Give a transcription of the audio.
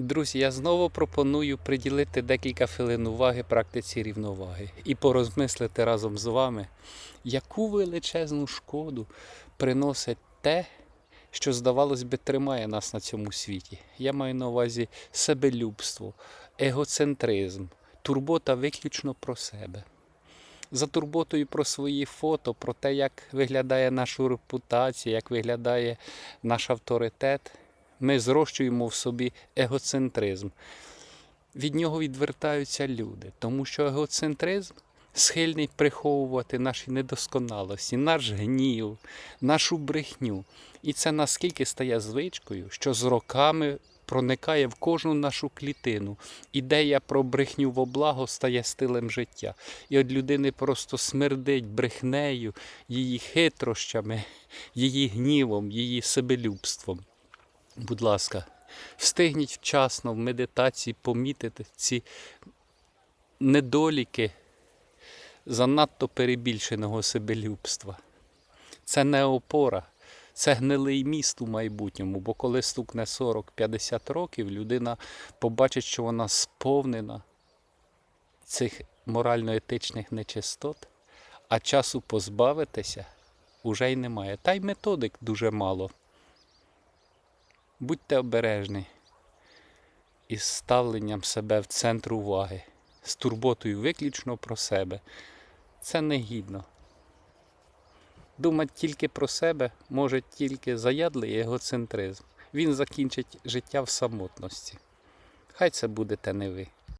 Друзі, я знову пропоную приділити декілька хвилин уваги практиці рівноваги і порозмислити разом з вами, яку величезну шкоду приносить те, що, здавалось би, тримає нас на цьому світі. Я маю на увазі себелюбство, егоцентризм, турбота виключно про себе. За турботою про свої фото, про те, як виглядає наша репутація, як виглядає наш авторитет, ми зрощуємо в собі егоцентризм. Від нього відвертаються люди, тому що егоцентризм схильний приховувати наші недосконалості, наш гнів, нашу брехню. І це наскільки стає звичкою, що з роками проникає в кожну нашу клітину. Ідея про брехню во благо стає стилем життя. І від людини просто смердить брехнею, її хитрощами, її гнівом, її себелюбством. Будь ласка, встигніть вчасно в медитації помітити ці недоліки занадто перебільшеного себелюбства. Це не опора, це гнилий міст у майбутньому, бо коли стукне 40-50 років, людина побачить, що вона сповнена цих морально-етичних нечистот, а часу позбавитися уже й немає. Та й методик дуже мало. Будьте обережні із ставленням себе в центр уваги, з турботою виключно про себе. Це негідно. Думати тільки про себе може тільки заядлий егоцентризм. Він закінчить життя в самотності. Хай це будете не ви.